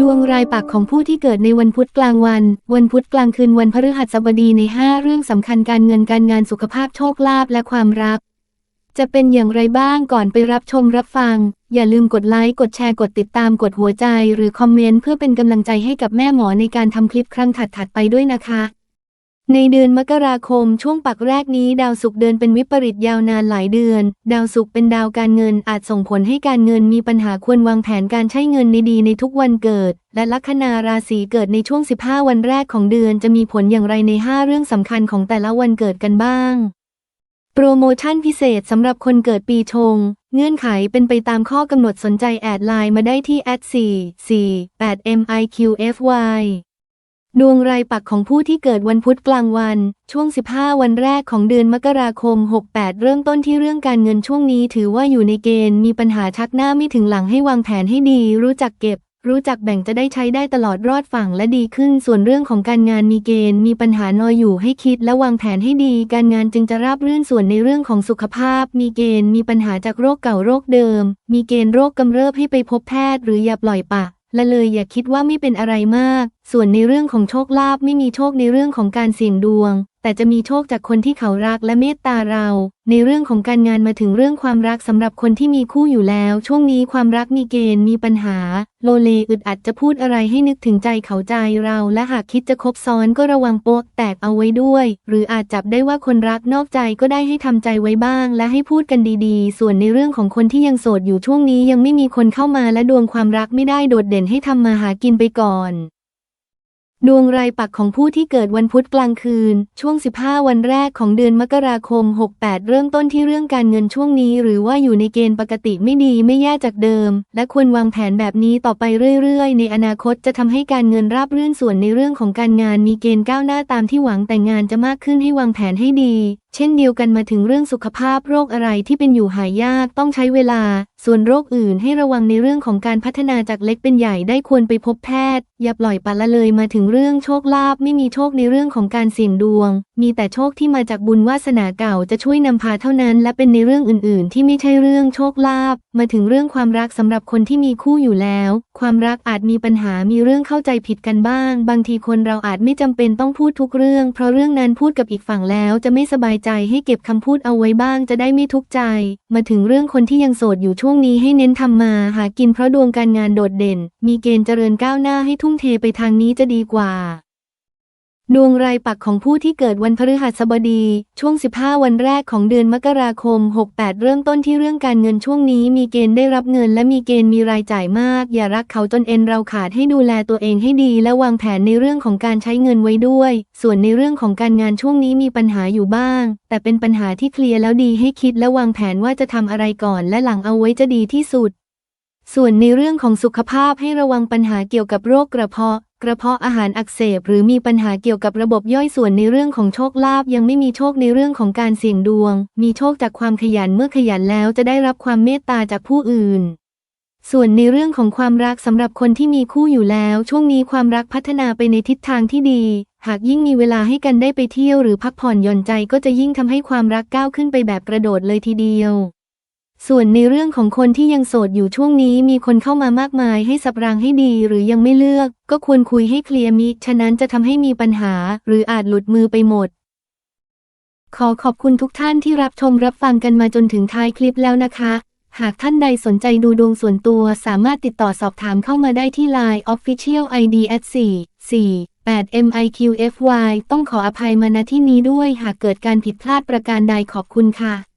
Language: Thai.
ดวงรายปักของผู้ที่เกิดในวันพุธกลางวัน วันพุธกลางคืนวันพฤหัสบดีใน 5 เรื่องสำคัญการเงินการงานสุขภาพโชคลาภและความรัก จะเป็นอย่างไรบ้างก่อนไปรับชมรับฟัง อย่าลืมกดไลค์กดแชร์กดติดตามกดหัวใจ หรือคอมเมนต์เพื่อเป็นกำลังใจให้กับแม่หมอในการทำคลิปครั้งถัดๆไปด้วยนะคะ ในเดือนมกราคมช่วงปักแรกนี้ ดาวศุกร์เดินเป็นวิปริตยาวนานหลายเดือน ดาวศุกร์เป็นดาวการเงินอาจส่งผลให้การเงินมีปัญหาควรวางแผนการใช้เงินในดีในทุกวันเกิด และลัคนาราศีเกิดในช่วง 15 วันแรกของเดือนจะมีผลอย่างไรใน 5 เรื่องสำคัญของแต่ละวันเกิดกันบ้าง โปรโมชั่นพิเศษสำหรับคนเกิดปีชง เงื่อนไขเป็นไปตามข้อกำหนดสนใจแอดไลน์มาได้ที่ @4 4 8 miqfy ดวงรายปักของผู้ที่เกิดวันพุธกลางวัน ช่วง 15 วันแรกของเดือนมกราคม 68 เริ่มต้นที่เรื่องการเงินช่วงนี้ถือว่าอยู่ในเกณฑ์มีปัญหาชักหน้าไม่ถึงหลังให้วางแผนให้ดี รู้จักเก็บ รู้จักแบ่งจะได้ใช้ได้ตลอดรอดฝั่งและดีขึ้น ส่วนเรื่องของการงานมีเกณฑ์ มีปัญหานอยอยู่ให้คิดและวางแผนให้ดี การงานจึงจะราบรื่นส่วนในเรื่องของสุขภาพ มีเกณฑ์ มีปัญหาจากโรคเก่าโรคเดิม มีเกณฑ์โรคกำเริบให้ไปพบแพทย์ หรืออย่าปล่อยปะ ละเลยอย่าคิดว่าไม่เป็นอะไรมาก ส่วนในเรื่องของโชคลาภไม่มีโชคในเรื่องของการเสี่ยงดวง แต่จะมีโชคจากคนที่เขารักและเมตตาเรา ในเรื่องของการงานมาถึงเรื่องความรักสำหรับคนที่มีคู่อยู่แล้ว ช่วงนี้ความรักมีเกณฑ์มีปัญหา โลเลอึดอัดจะพูดอะไรให้นึกถึงใจเขาใจเรา และหากคิดจะคบซ้อนก็ระวังโป๊ะแตกเอาไว้ด้วย หรืออาจจับได้ว่าคนรักนอกใจก็ได้ให้ทำใจไว้บ้าง และให้พูดกันดีๆ ส่วนในเรื่องของคนที่ยังโสดอยู่ช่วงนี้ยังไม่มีคนเข้ามาและดวงความรักไม่ได้โดดเด่นให้ทำมาหากินไปก่อน ดวงรายปักของผู้ที่เกิดวันพุธกลางคืน ช่วง 15 วันแรกของเดือนมกราคม 68 เริ่มต้นที่เรื่องการเงินช่วงนี้ หรือว่าอยู่ในเกณฑ์ปกติไม่ดีไม่แย่จากเดิม และควรวางแผนแบบนี้ต่อไปเรื่อยๆ ในอนาคตจะทำให้การเงินราบรื่นส่วนในเรื่องของการงานมีเกณฑ์ก้าวหน้าตามที่หวังแต่งานจะมากขึ้นให้วางแผนให้ดี เช่นเดียวกันมาถึงเรื่องสุขภาพโรคอะไรที่เป็นอยู่หายากต้องใช้เวลา ส่วนโรคอื่นให้ระวังในเรื่องของการพัฒนาจากเล็กเป็นใหญ่ได้ควรไปพบแพทย์ อย่าปล่อยปละละเลยมาถึงเรื่องโชคลาภไม่มีโชคในเรื่องของการเสี่ยงดวง มีแต่โชคที่มาจากบุญวาสนาเก่าจะช่วยนำพาเท่านั้น และเป็นในเรื่องอื่น ๆ ที่ไม่ใช่เรื่องโชคลาภมาถึงเรื่องความรักสำหรับคนที่มีคู่อยู่แล้ว ความรักอาจมีปัญหามีเรื่องเข้าใจผิดกันบ้าง บางทีคนเราอาจไม่จำเป็นต้องพูดทุกเรื่อง เพราะเรื่องนั้นพูดกับอีกฝั่งแล้วจะไม่สบายใจให้เก็บคำพูดเอาไว้บ้างจะได้ไม่ทุกข์ใจ มาถึงเรื่องคนที่ยังโสดอยู่ช่วงนี้ให้เน้นทำมาหากินเพราะดวงการงานโดดเด่น มีเกณฑ์เจริญก้าวหน้าให้ทุ่มเทไปทางนี้จะดีกว่า ดวงรายปักของผู้ที่เกิดวันพฤหัสบดี ช่วง 15 วันแรกของเดือนมกราคม 68 เริ่มต้นที่เรื่องการเงินช่วงนี้มีเกณฑ์ได้รับเงินและมีเกณฑ์มีรายจ่ายมาก อย่ารักเขาจนเอ็นเราขาดให้ดูแลตัวเองให้ดี และวางแผนในเรื่องของการใช้เงินไว้ด้วย ส่วนในเรื่องของการงานช่วงนี้มีปัญหาอยู่บ้าง แต่เป็นปัญหาที่เคลียร์แล้วดีให้คิดและวางแผนว่าจะทำอะไรก่อน และหลังเอาไว้จะดีที่สุด ส่วนในเรื่องของสุขภาพให้ระวังปัญหาเกี่ยวกับโรคกระเพาะ กระเพาะอาหารอักเสบ หรือมีปัญหาเกี่ยวกับระบบย่อยส่วนในเรื่องของโชคลาภยังไม่มีโชคในเรื่องของการเสี่ยงดวง มีโชคจากความขยันเมื่อขยันแล้วจะได้รับความเมตตาจากผู้อื่น ส่วนในเรื่องของความรักสำหรับคนที่มีคู่อยู่แล้ว ช่วงนี้ความรักพัฒนาไปในทิศทางที่ดี หากยิ่งมีเวลาให้กันได้ไปเที่ยวหรือพักผ่อนหย่อนใจก็จะยิ่งทำให้ความรักก้าวขึ้นไปแบบกระโดดเลยทีเดียว ส่วนในเรื่องของคนที่ยังโสดอยู่ช่วงนี้มีคนเข้ามามากมายให้สับรางให้ดีหรือยังไม่เลือก ก็ควรคุยให้เคลียร์มิ ฉะนั้นจะทำให้มีปัญหา หรืออาจหลุดมือไปหมด ขอขอบคุณทุกท่านที่รับชมรับฟังกันมาจนถึงท้ายคลิปแล้วนะคะ หากท่านใดสนใจดูดวงส่วนตัวสามารถติดต่อสอบถามเข้ามาได้ที่ Line Official ID at 4 4 8 miqfy ต้องขออภัยมาณที่นี้ด้วยหากเกิดการผิดพลาดประการใดขอบคุณค่ะ